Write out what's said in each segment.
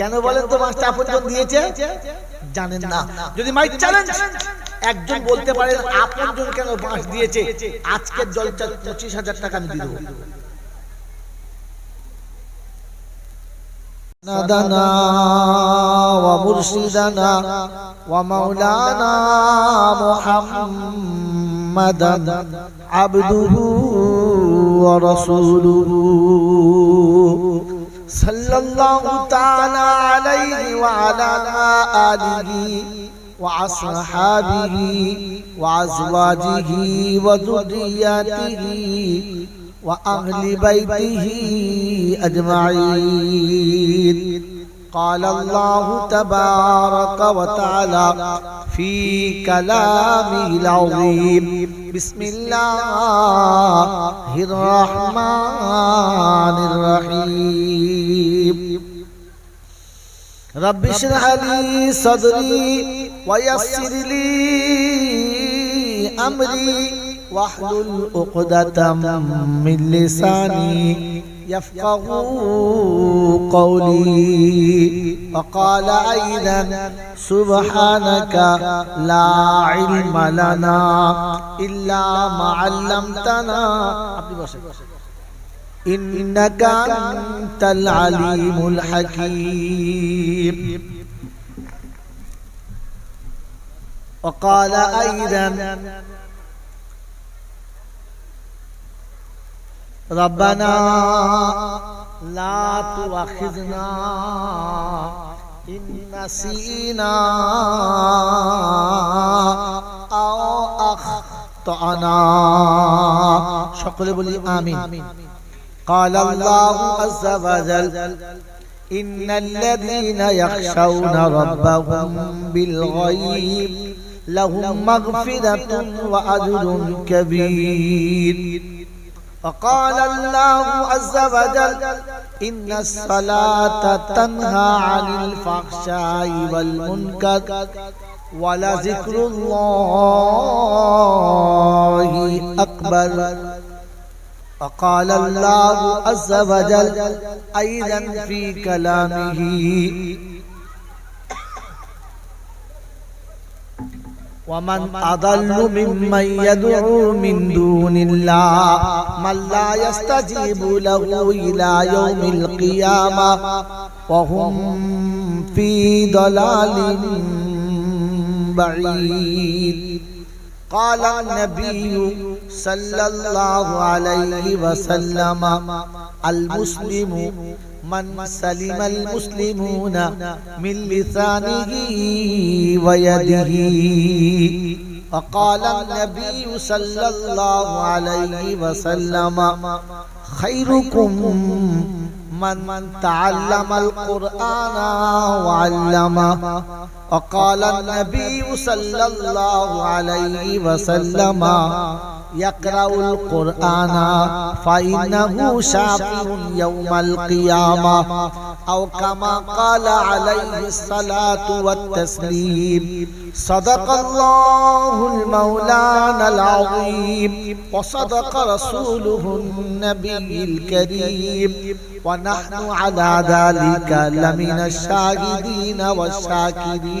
কেন বলেন তো মাছটা আপনজন দিয়েছে জানেন না যদি মাইক চ্যালেঞ্জ একজন বলতে পারেন আপনজন কেন বাঁশ দিয়েছে আজকের জলটা পঁচিশ হাজার টাকা আমি দিয়ে দেবো سندنا ومرشدنا ومولانا محمدا عبده ورسوله صلى الله تعالى عليه وعلى آله وأصحابه وأزواجه وذرياته وأهل بيته أجمعين. قال الله تبارك وتعالى في كلامه العظيم. بسم الله الرحمن الرحيم. رب اشرح لي صدري ويسر لي أمري واحلل عقدة من لساني يفقه قولي. وقال أيضا سبحانك لا علم لنا إلا ما علمتنا. إنك أنت العليم الحكيم. وقال أيضا ربنا لا تؤاخذنا إن نسينا أو أخطأنا شكرا بولي آمين قال الله عز وجل إن الذين يخشون ربهم بالغيب لهم مغفرة وأجر كبير وقال الله عز وجل إن الصلاة تنهى عن الفحشاء والمنكر ولذكر الله أكبر. وقال الله عز وجل أيضا في كلامه ومن أضل ممن يدعو من دون الله. من لا يستجيب له إلى يوم القيامة. وهم في ضلال بعيد. قال النبي صلى الله عليه وسلم المسلم من سلم المسلمون من لسانه ويده. وقال النبي صلى الله عليه وسلم خيركم من تعلم القرآن وعلمه. وقال النبي صلى الله عليه وسلم يقرأ القرآن فإنه شافع يوم القيامة. أو كما قال عليه الصلاة والتسليم صدق الله المولانا العظيم وصدق رسوله النبي الكريم ونحن على ذلك لمن الشاهدين والشاكرين.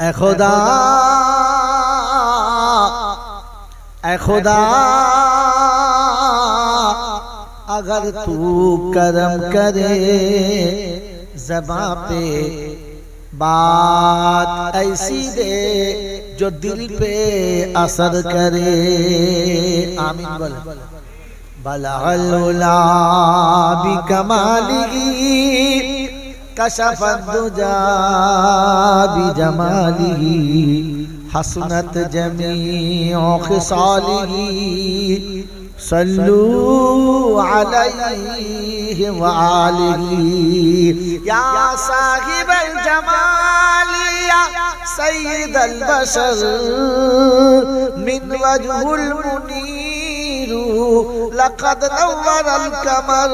اے خدا اے خدا، اگر تو کرم کرے زباں پہ بات ایسی دے جو دل پہ اثر کرے۔ آمین بول بلغ العلا بکمالہ كشف الدجى بجماله حسنت جميع خصاله صلوا عليه وآله يا صاحب الجمال يا سيد البشر من وجه المنير لقد نور القمر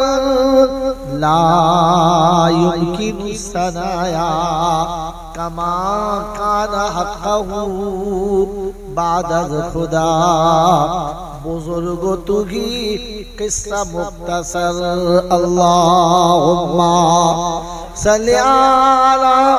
لا يمكن سنايا كما كان حقه بعد الخدا بزرگ تغي قصة مختصر اللهم صل على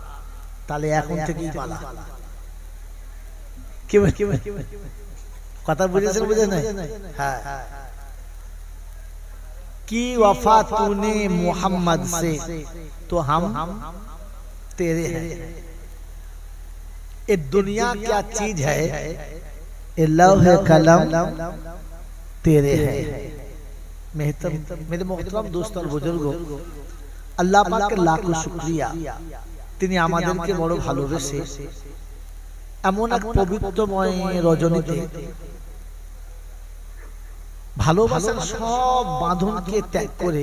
তাহলে এখন থেকেই পালা কি বল- কি বল- কথা বুঝেছেন বুঝে নাই হ্যাঁ की वफा तूने मोहम्मद से तो हम तेरे हैं ये दुनिया क्या चीज है ये लौह कलम तेरे है मेहतम मेरे मोहतरम दोस्त और बुजुर्ग আল্লাহ পাকের লাখো শুকরিয়া তিনি আমাদেরকে বড় ভালোবেসে এমন এক পবিত্রময় রজনীতে ভালোবাসার সব বাঁধনকে ত্যাগ করে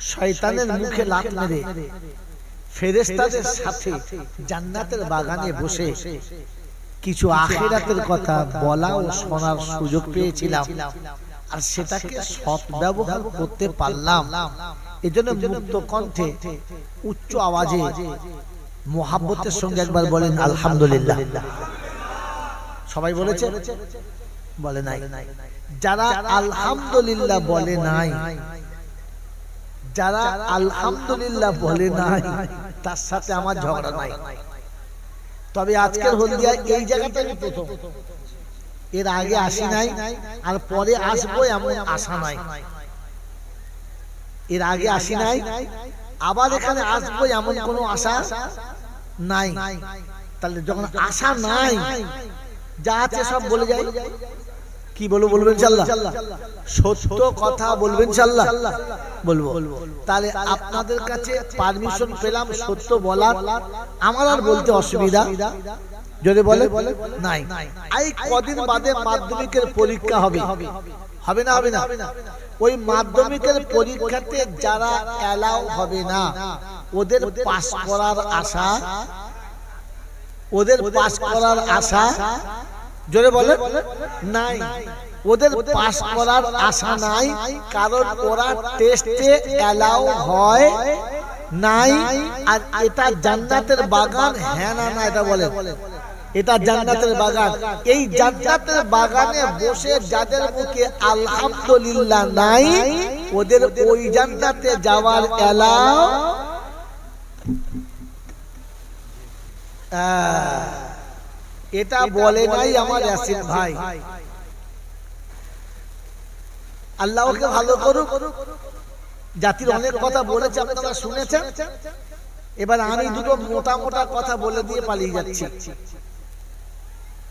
শয়তানের মুখে লাত মেরে ফেরেশতাদের সাথে জান্নাতের বাগানে বসে কিছু আখেরাতের কথা বলা ও শোনার সুযোগ পেয়েছিলাম। আর সেটাকে সৎ ব্যবহার করতে পারলাম। এজন্য মুক্ত কণ্ঠে উচ্চ আওয়াজে মোহাব্বতের সঙ্গে একবার বলেন আলহামদুলিল্লাহ। সবাই বলেছে? বলে নাই। যারা আলহামদুলিল্লাহ বলে নাই, যারা আলহামদুলিল্লাহ বলে নাই, তার সাথে আমার ঝগড়া নাই। তবে আজকের হলদিয়া এই জায়গাটা আমি প্রথম। এর আগে আসি নাই, আর পরে আসব এমন আশা নাই। এর আগে আসি নাই। আবার এখানে আসব এমন কোনো আশা নাই। তাহলে যখন আশা নাই যা আছে সব বলে যাই। কি বলব বলবেন চাল্লা সত্য কথা বলবেন চাল্লা বলব তাহলে আপনাদের কাছে পারমিশন পেলাম সত্য বলার। আমার আর বলতে অসুবিধা। যদি বলে বলে নাই। এই কদিন বাদে মাধ্যমিকের পরীক্ষা হবে। হবে না হবে না। ওই মাধ্যমিকের পরীক্ষাতে যারা অ্যালাউ হবে না, ওদের পাস করার আশা, ওদের পাস করার আশা, জোরে বলে নাই। ওদের পাস করার আশা নাই, কারণ ওরা টেস্টে অ্যালাউ হয়, নাই, আর এটা জান্নাতের বাগান হ্যাঁ না না, এটা বলে এটা জান্নাতের বাগান। এই জান্নাতের বাগানে বসে যাদের মুখে আলহামদুলিল্লাহ নাই, ওদের ওই জান্নাতে যাওয়ার এলাও এটা বলে নাই আমার ইয়াসিন ভাই। আল্লাহকে ভালো করুক। জাতির অনেক কথা বলেছে, আপনারা শুনেছেন? এবার আমি দুটো মোটা মোটা কথা বলে দিয়ে পালিয়ে যাচ্ছি।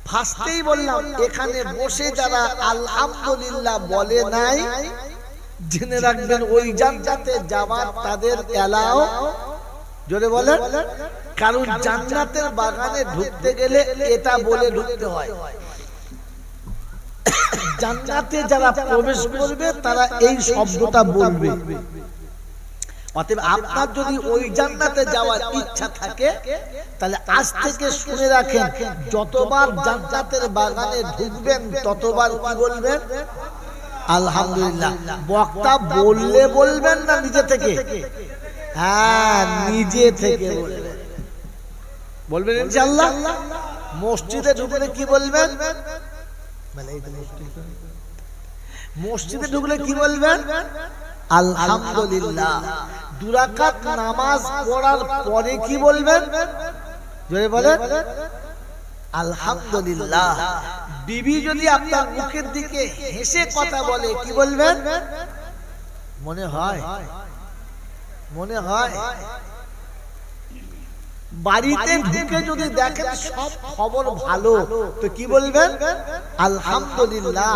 ফার্স্টেই বললাম, এখানে বসে যারা আলহামদুলিল্লাহ বলে নাই, জেনে রাখবেন ওই জান্নাতে যাওয়ার তাদের এলাও। জোরে বলেন কারণ জান্নাতের বাগানে ঢুকতে গেলে এটা বলে ঢুকতে হয়। জান্নাতে যারা প্রবেশ করবে, তারা এই শব্দটা বলবে। অতএব আপনার যদি ওই জান্নাতে যাওয়ার ইচ্ছা থাকে তাহলে আজ থেকে শুনে রাখেন যতবার জান্নাতের বাগানে ঢুকবেন ততবার কি বলবেন? আলহামদুলিল্লাহ। বক্তা বললে বলবেন না নিজে থেকে? হ্যাঁ নিজে থেকে বলবেন। বলবেন। ইনশাআল্লাহ? মসজিদে ঢুকলে কি বলবেন? মসজিদে ঢুকলে কি বলবেন? আলহামদুলিল্লাহ। দুরাকাত নামাজ পড়ার পরে কি বলবেন? জোরে বলেন। আলহামদুলিল্লাহ। বিবি যদি আপনার মুখের দিকে হেসে কথা বলে, কি বলবেন? মনে হয়। মনে হয়। বাড়িতে ঢুকে যদি দেখেন সব খবর ভালো তো কি বলবেন? আলহামদুলিল্লাহ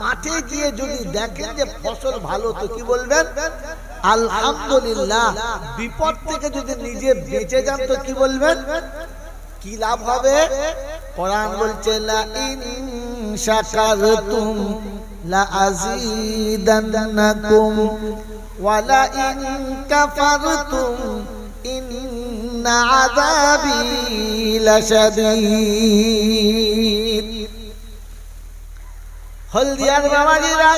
মাঠে গিয়ে যদি দেখেন যে ফসল ভালো তো কি বলবেন? আলহামদুলিল্লাহ বিপদ থেকে যদি নিজে বেঁচে যান তো কি বলবেন? কি লাভ হবে? কোরআন বলছে লা ইন শাকারতুম লা আযীদান্নাকুম ওয়া লা ইন কাফারতুম আযাবি লাশাদীদ হলদিয়ার বাবাজিরা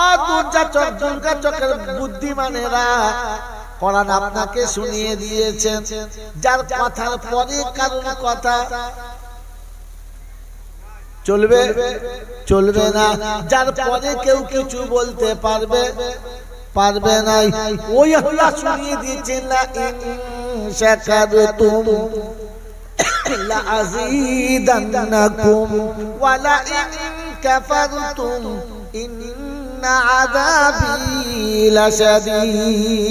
ও দুর্গা চক দুর্গা চকের বুদ্ধিমানেরা কোরআন আপনাকে শুনিয়ে দিয়েছেন, যার কথার পরে কারণ কথা চলবে চলবে না, যার পরে কেউ কিছু বলতে পারবে। পারবে নাই। ওই আল্লাহ শুনিয়ে দিয়েছেন, লা শাকারতুম, লা আযীদান্নাকুম, ওয়া লা ইন কাফারতুম, ইন্না আযাবি লাশাদীদ।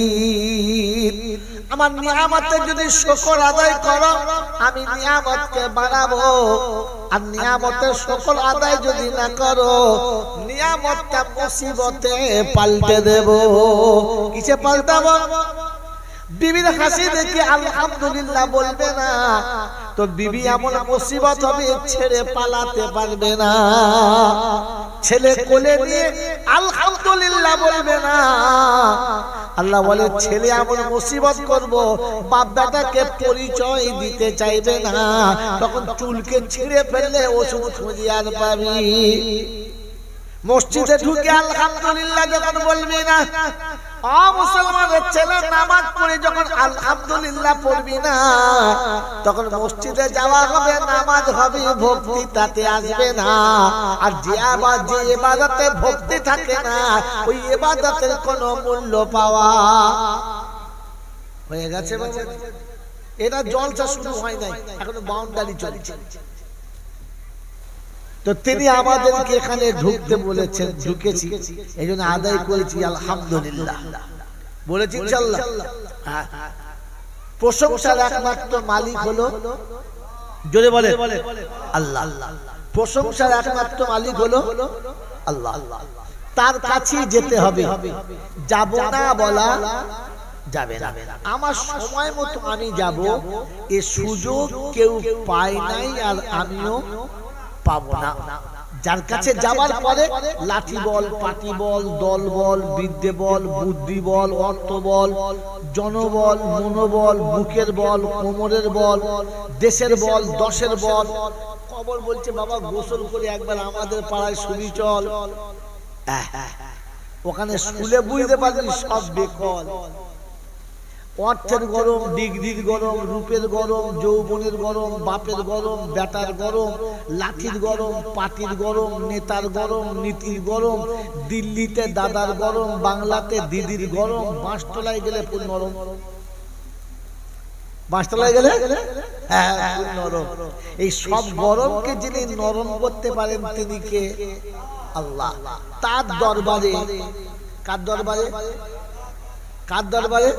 আমার নিয়ামতের যদি শকর আদায় করো, আমি নিয়ামতকে বাড়াবো। আর নিয়ামতের সকল আদায় যদি না করো, নিয়ামতটা মুসিবতে পাল্টে দেব। কিসে পাল্টাবো? বিবির হাসি দেখে আলহামদুলিল্লাহ বলবে না। তো বিবি এমন মুসিবত হবে, ছেড়ে পালাতে পারবে না। ছেলে কোলে নিয়ে আলহামদুলিল্লাহ বলবে না। আল্লাহ বলে, ছেলে এমন মুসিবত করব বাপ বেটাকে পরিচয় দিতে চাইবে না। তখন চুলকে ছিঁড়ে ফেললে ওষুধ খুঁজে আর পাবি। মসজিদে ঢুকে আলহামদুলিল্লাহ যখন বলবি না অ মুসলমানের ছেলে নামাজ যখন আলহামদুলিল্লাহ পড়বি না, তখন মসজিদে যাওয়া হবে, নামাজ হবে, ভক্তি তাতে আসবে না। আর যে আবার যে এবাদতে ভক্তি থাকে না, ওই এবাদতের কোনো মূল্য পাওয়া হয়ে গেছে এটা জলসা শুরু হয় নাই, এখনও বাউন্ডারি চলছে। তো তিনি আমাদেরকে এখানে ঢুকতে বলেছেন ঢুকেছি। এই জন্য আদায় করেছি আলহামদুলিল্লাহ। বলেছি ইনশাল্লাহ হ্যাঁ। প্রশংসার একমাত্র মালিক হলো জোরে বলে আল্লাহ। প্রশংসার একমাত্র মালিক হলো আল্লাহ। তার কাছেই যেতে হবে। যাব না বলা যাবে না। আমার সময় মতো আমি যাব। এ সুযোগ কেউ পায় নাই আর আমিও পাবো না। যার কাছে যাবার পরে লাঠি বল পাটি বল দল বল বিদ্যে বল বুদ্ধি বল অর্থ বল জনবল মনোবল বুকের বল কোমরের বল দেশের বল দশের বল। কবর বলছে বাবা গোসল করে একবার আমাদের পাড়ায় শুনি চল। ওখানে স্কুলে বুঝতে পারবি সব বেকল। অর্থের গরম, ডিগ্রির গরম, রূপের গরম, যৌবনের গরম, বাপের গরম, বেটার গরম, লাঠির গরম, পাটির গরম, নেতার গরম, নীতির গরম, দিল্লিতে দাদার গরম, বাংলাতে দিদির গরম বাঁশতলায় গেলে ফুল নরম। বাঁশতলায় গেলে? হ্যাঁ নরম। এই সব গরমকে যিনি নরম করতে পারেন, তিনি কে? আল্লাহ। তার দরবারে। কার দরবারে? কার দরবারে?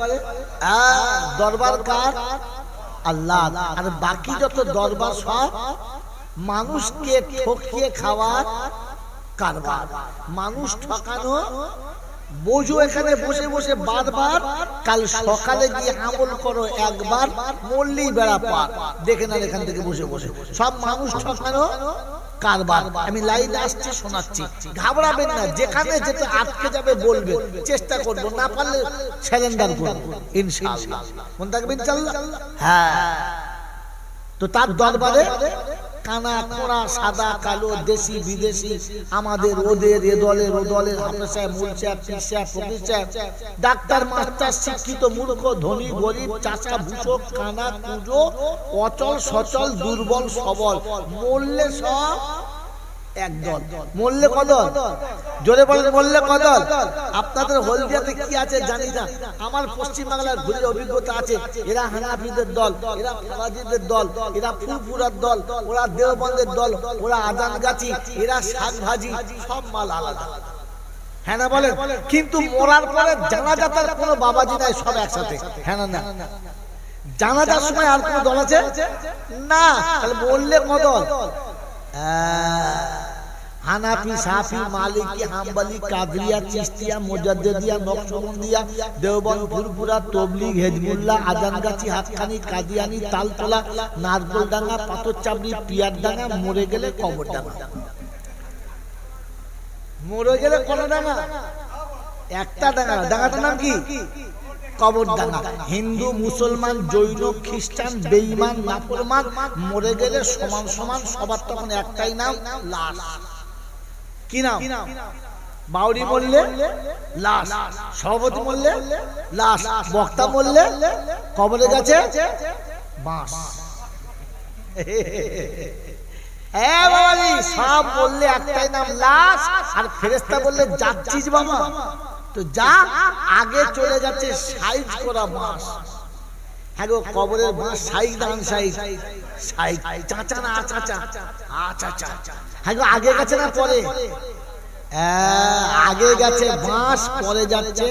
দরবার কার? আর বাকি যত দরবার সব মানুষকে ঠকিয়ে খাওয়ার কারবার। মানুষ ঠকানো, বোঝো এখানে বসে বসে বারবার, কাল সকালে গিয়ে আমল করো একবার মল্লি বেড়া পার। দেখে না এখান থেকে বসে বসে। সব মানুষ ঠকানো কারবার। আমি লাইন আসছি শোনাচ্ছি। ঘাবড়াবেন না, যেখানে যেতে আটকে যাবে বলবে। চেষ্টা করব, না পারলে স্যালেন্ডার করব, ইনশাআল্লাহ। মন থাকবেন ইনশাআল্লাহ হ্যাঁ। তো তার দরবারে কানা খোঁড়া সাদা, কালো, দেশি, বিদেশি, আমাদের ওদের এ দলের ও দলের ডাক্তার, মাস্টার, শিক্ষিত মূর্খ, ধনী, গরিব, চাষা ভূষক কানা, কুজো, অচল, সচল, দুর্বল, সবল, মরলে সব একদল মরলে কদল। জোরে বলেন মরলে কদল। আপনাদের হলদিয়াতে কি আছে জানি না। আমার পশ্চিম ঘুরে অভিজ্ঞতা আছে। এরা হানাফিদের দল এরা ফরাজিদের দল। এরা ফুলপুরার দল। ওরা দেওবন্দের দল ওরা আদান গাছি এরা শাক ভাজি। সব মাল আলাদা। হ্যাঁ না বলেন? কিন্তু মরার পরে জানাজা তার কোনো বাবাজি নাই সব একসাথে। হ্যাঁ না না। জানাজার সময় আর কোনো দল আছে? না। তাহলে বললে কদল। হানাফি, সাফি, মালিকি, হাম্বালি, কাদরিয়া, চিস্তিয়া, মোজাদ্দেদিয়া, নকশবন্দিয়া, দেওবন্দ ফুরপুরা আজানগাছি, হাতখানি, কাদিয়ানি, তালতলা পাথরচাবড়ি মরে গেলে মরে গেলে ডাঙ্গা একটা ডাঙ্গা ডাঙ্গাটার নাম কি? কবর ডাঙ্গা হিন্দু, মুসলমান, জৈন, খ্রিস্টান, বেঈমান, নাফরমান, মরে গেলে সমান সমান সবার তখন একটাই নাম, লাশ। কি নাম? বাউরি বললে লাশ, সভাপতি বললে লাশ, বক্তা বললে কবরে গেছে বাঁশ। হ্যাঁ বাবাজি, সব বললে একটাই নাম, লাশ, আর ফেরেস্তা বললে যাচ্ছিস বাবা। তো যা আগে চলে যাচ্ছে সাইজ করা বাঁশ। হ্যাঁ গো কবরের সাইজ দান সাইজ। সাইজ চাচা না হ্যাঁ গো আগে গেছে না পরে? হ্যাঁ, আগে গেছে বাঁশ পরে যাচ্ছে।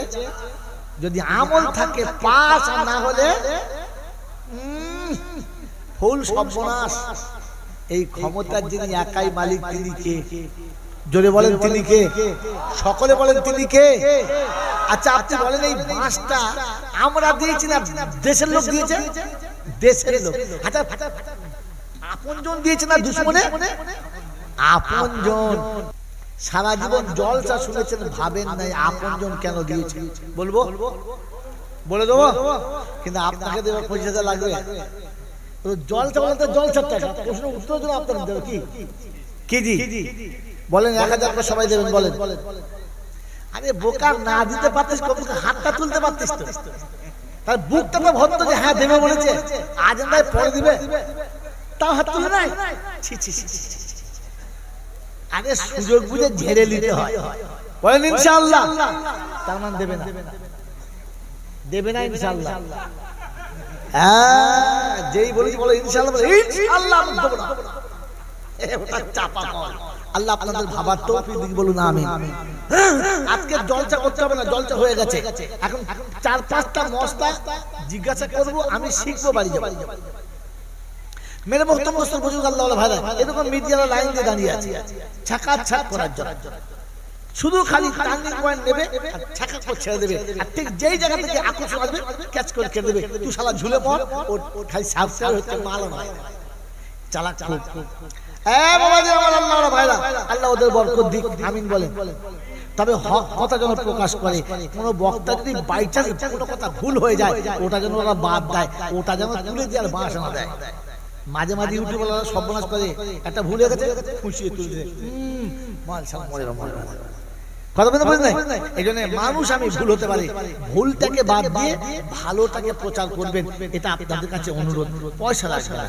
যদি আমল থাকে পাস না হলে ফুল সর্বনাশ। এই ক্ষমতার যিনি একাই মালিক তিনি কে? জোরে বলেন তিনি কে? সকলে বলেন তিনি কে? আচ্ছা আপনি বলেন এই বাঁশটা আমরা দিয়েছি না দেশের লোক দিয়েছে? দেশের লোক। আচ্ছা আপনজন দিয়েছে না দুশ্মনে? আপনজন। সারা জীবন জলসা শুনেছেন ভাবেন নাই আপনজন কেন দিয়েছে? বলব? বলে দেবো? কিন্তু আপনাকে দেবো পঁচিশ হাজার লাগবে। জলসা বলতে জলসার টাকা প্রশ্ন উত্তর জন্য আপনার দেবো কি? কেজি বলেন, এক হাজার করে সবাই দেবেন, বলেন। আরে, বোকা না দিতে পারতিস, কমপক্ষে হাতটা তুলতে পারতিস তার বুকটা তো ভরতো যে হ্যাঁ দেবে বলেছে। আজ আমরা পরে দিবে। তাও হাত তুলে নাই? ছি ছি ছি। আগে সুযোগ বুঝে ঝেড়ে নিতে হয়। বলেন, ইনশাআল্লাহ। তার মানে দেবে না। দেবে না, ইনশাআল্লাহ। হ্যাঁ যেই বলেছি বলো, ইনশাআল্লাহ ইনশাআল্লাহ দেবো না। ওটা চাপা কল। আল্লাহ আপনাদের ভাবার তো বলুন আমিন। আজকে জলচা করতে হবে না জলচা হয়ে গেছে। এখন চার পাঁচটা মস্তা জিজ্ঞাসা করব আমি শিখব বাড়ি যাব। মেরে বক্তব্য বুঝুক আল্লাহ ভাইরা এরকম মিডিয়ার লাইন দিয়ে দাঁড়িয়ে আছে। ছাকা ছাক করার জন্য। শুধু খালি টার্নিং পয়েন্ট নেবে আর ছাকা করে ছেড়ে দেবে। আর ঠিক যেই জায়গা থেকে আকর্ষণ আসবে ক্যাচ করে খেয়ে দেবে। তুই শালা ঝুলে পড় ওর খালি সাবস্ক্রাইব হচ্ছে মাল নয়। চালাক খুব এ বাবাজি আমার আল্লাহ ওদের বরকত দিক আমিন বলেন তবে হক কথা যেন প্রকাশ করে কোনো বক্তা যদি বাই চান্স কোনো কথা ভুল হয়ে যায় ওটা যেন ওরা বাদ দেয় ওটা যেন তুলে দিয়ে আর বাঁশ না দেয় মাঝে মাঝে ইউটিউব ওরা সর্বনাশ করে একটা ভুল হয়ে গেছে খুশিয়ে তুলে দেয়। মাল সাল মরে মরে না, মরে না। কথা বলতে পারেন এই জন্য মানুষ আমি ভুল হতে পারি। ভুলটাকে বাদ দিয়ে ভালোটাকে প্রচার করবেন। এটা আপনাদের কাছে অনুরোধ। পয়সা লাগবে না।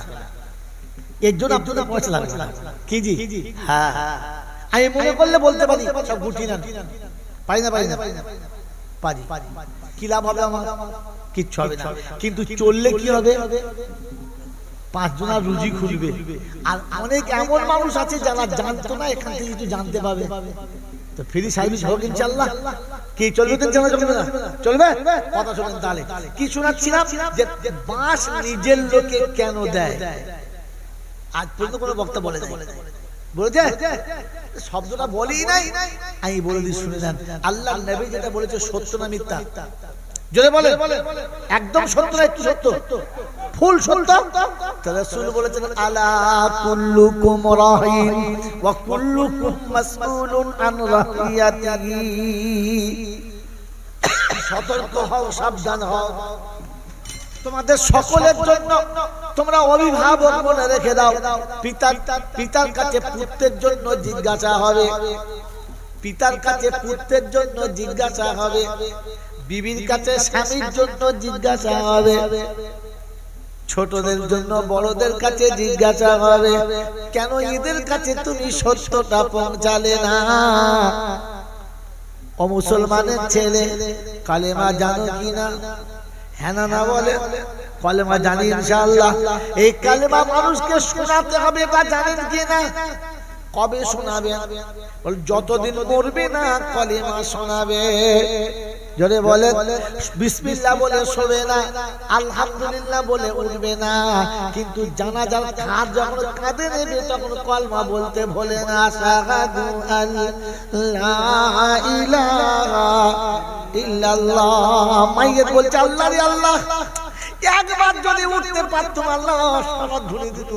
এর জন্য আপনাদের পয়সা লাগবে। কি জি? হ্যাঁ আমি মনে করলে বলতে পারি সব গুটি না পারি না। পারি না পারি কি লাভ হবে আমার? কিচ্ছু হবে না। কিন্তু চললে কি হবে? পাঁচজনা রুজি খুলবে আর অনেক এমন মানুষ আছে যারা জানতো না এখান থেকে কিছু জানতে পাবে। তো ফ্রি সার্ভিস হোক ইনশাল্লাহ কি চলবে তো জানা চলবে না? চলবে? কথা শোনেন তাহলে। কি শোনাচ্ছিলাম যে যে বাঁশ নিজের লোকে কেন দেয়? আজ পর্যন্ত কোনো বক্তা বলে বলেছে শব্দটা বলেই নাই। আমি বলে দিই শুনে যান আল্লাহ নবী যেটা বলেছে সত্য না মিথ্যা? জোরে বলে একদম সত্য না একটু সত্য। ফুল সত্য? তো রাসূল বলেছেন আলা কুল্লুকুম রাহিন ওয়া কুল্লুকুম মাসউলুন আন রাহিয়াতিহি। সতর্ক হও সাবধান হও। তোমাদের সকলের জন্য তোমরা অভিভাবক মনে রেখে দাও। পিতার পিতার কাছে পুত্রের জন্য জিজ্ঞাসা হবে। পিতার কাছে পুত্রের জন্য জিজ্ঞাসা হবে। বিবির কাছে স্বামীর জন্য জিজ্ঞাসা হবে। ছোটদের জন্য বড়দের কাছে জিজ্ঞাসা হবে। কেন এদের কাছে তুমি সত্যটা পৌঁছালে না? ও মুসলমানের ছেলে, কালেমা জানো কিনা? হ্যাঁ না বলে। কালেমা জানি ইনশাআল্লাহ। এই কালেমা মানুষকে শোনাতে হবে বা জানেন কি না? কবে শোনাবে? যতদিন মরবে না কলেমা শোনাবে। জোরে বলে বিসমিল্লাহ বলে শোবে না, আলহামদুলিল্লাহ বলে উঠবে না। কিন্তু জানাজার খাট যখন কাঁদে নেবে, তখন কলমা বলতে ভোলে না শাহাদু আল্লাহ ইলাহা বলছে, আল্লাহ রে আল্লাহ। একবার যদি উঠতে আল্লাহ দিত।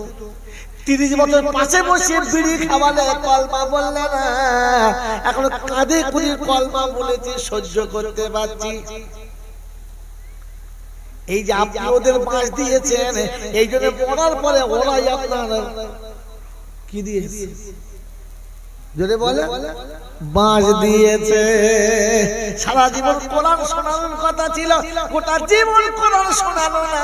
তিরিশ বছর পাশে বসে বিড়ি খাওয়ালে কলমা বললে, না এখন কাঁধে কলমা বলেছি, সহ্য করতে পারছি। এই যে আপনি ওদের বাঁশ দিয়েছেন, এই জন্য মরার পরে ওরাই আপনার কি দিয়েছে? যদি বলে, বাঁশ দিয়েছে। সারা জীবন কোরআন শোনানোর কথা ছিল, গোটা জীবন কোরআন শোনানো না।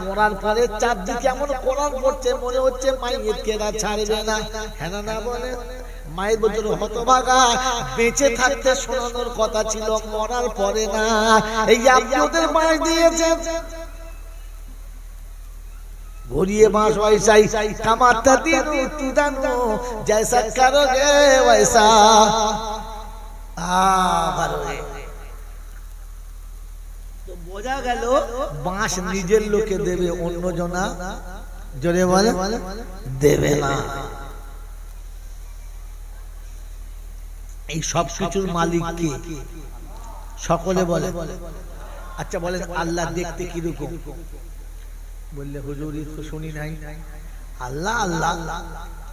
মরার পরে চারদিকে এমন কোরআন পড়ছে, মনে হচ্ছে মাইয়ের কেরা ছাড়বে না। হ্যাঁ না বলে, মায়ের বছর হতভাগা, বেঁচে থাকতে শোনানোর কথা ছিল, মরার পরে না। এই যে আপনি ওদের বাঁশ দিয়েছেন ঘুরিয়ে बांस वैसा ही कमाता दिनो तू दानो जैसा करोगे वैसा তো বোঝা গেল বাঁশ নিজের লোকে দেবে অন্য জনা জোরে বলে দেবে না এই সব কিছুর মালিক কে সকলে বলে আচ্ছা বলেন আল্লাহ দেখতে কিরকম বললে, হুজুর তো শুনি নাই। আল্লাহ আল্লাহ,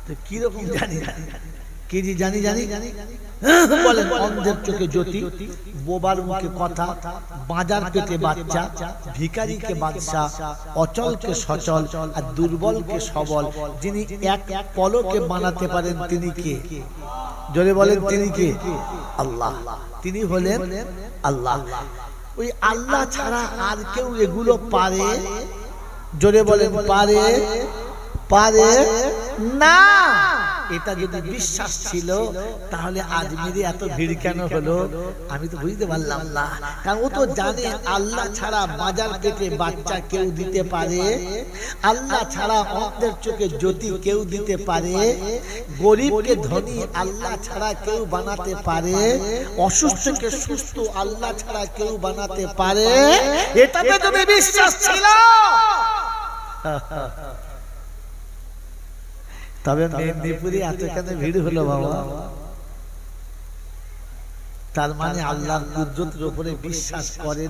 তো কীরকম জানি কি যে জানি জানি। বলেন পলকে বানাতে পারেন তিনি কে? জোরে বলেন, তিনি কে? আল্লাহ। তিনি হলেন আল্লাহ। ওই আল্লাহ ছাড়া আর কেউ এগুলো পারে? জোরে বলেন পারে পারে না। এটা যদি বিশ্বাস ছিল তাহলে আজমিরে এত ভিড় কেন হলো? আমি তো বুঝতে পারলাম না। কারণ ও তো জানে আল্লাহ ছাড়া বাজার পেটে বাচ্চা কেউ দিতে পারে। আল্লাহ ছাড়া অন্ধের চোখে জ্যোতি কেউ দিতে পারে। গরিবকে ধনী আল্লাহ ছাড়া কেউ বানাতে পারে। অসুস্থকে সুস্থ আল্লাহ ছাড়া কেউ বানাতে পারে। এটাতে যদি বিশ্বাস ছিল। তবে মেদিনীপুরে কেন ভিড় হলো বাবা। তার মানে আল্লাহ কুদরতের উপরে বিশ্বাস করে